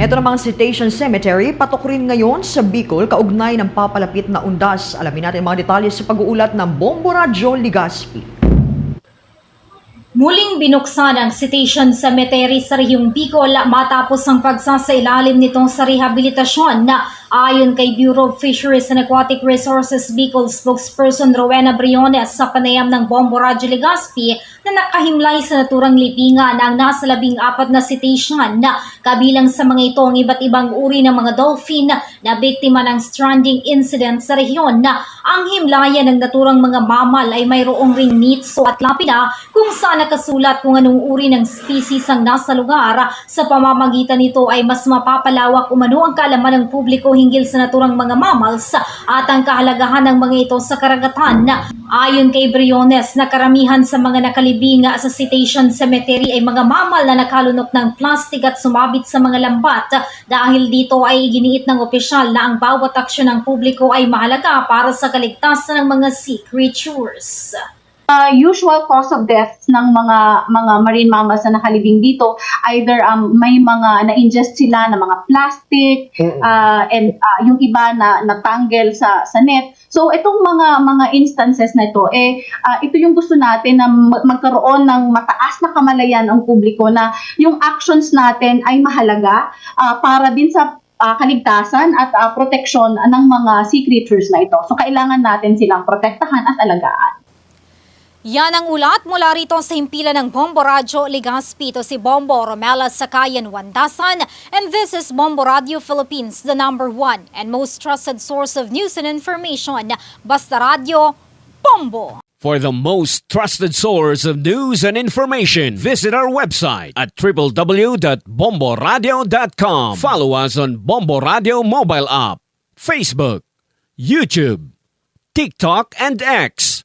Ito namang Citation Cemetery, patok rin ngayon sa Bicol kaugnay ng papalapit na undas. Alamin natin mga detalye sa pag-uulat ng Bombo Radyo Ligaspi. Muling binuksan ang Citation Cemetery sa Rehiyong Bicol matapos ang pagsasailalim nito sa rehabilitasyon na ayon kay Bureau of Fisheries and Aquatic Resources Bicol spokesperson Rowena Briones sa panayam ng Bombo Radyo Legazpi na nakahimlay sa naturang lipingan ang nasa labing apat na citation na kabilang sa mga ito ang iba't ibang uri ng mga dolphin na biktima ng stranding incident sa rehiyon na ang himlayan ng naturang mga mamal ay mayroong ring nitso at lapida kung saan nakasulat kung anong uri ng species ang nasa lugar. Sa pamamagitan nito ay mas mapapalawak umano ang kaalaman ng publiko hinggil sa naturang mga mammals at ang kahalagahan ng mga ito sa karagatan. Ayon kay Briones na karamihan sa mga nakalibing sa Citation Cemetery ay mga mamal na nakalunok ng plastic at sumabit sa mga lambat. Dahil dito ay iginiit ng opisyal na ang bawat aksyon ng publiko ay mahalaga para sa kaligtasan ng mga sea creatures. Uh, usual cause of death ng mga mga marine mammals na nakalibing dito either um, may mga na-ingest sila ng mga plastic uh, and uh, yung iba na natangle sa sa net so itong mga mga instances na ito eh uh, ito yung gusto natin na mag- magkaroon ng mataas na kamalayan ang publiko na yung actions natin ay mahalaga uh, para din sa uh, kaligtasan at uh, protection ng mga sea creatures na ito. So kailangan natin silang protektahan at alagaan. Yan ang ulat mula rito sa himpilan ng Bombo Radyo Legazpi. Ito si Bombo Romela Sakayan Wandasan. And this is Bombo Radio Philippines, the number one and most trusted source of news and information. Basta Radio, Bombo! For the most trusted source of news and information, visit our website at www.bomboradio.com. Follow us on Bombo Radio mobile app, Facebook, YouTube, TikTok, and X,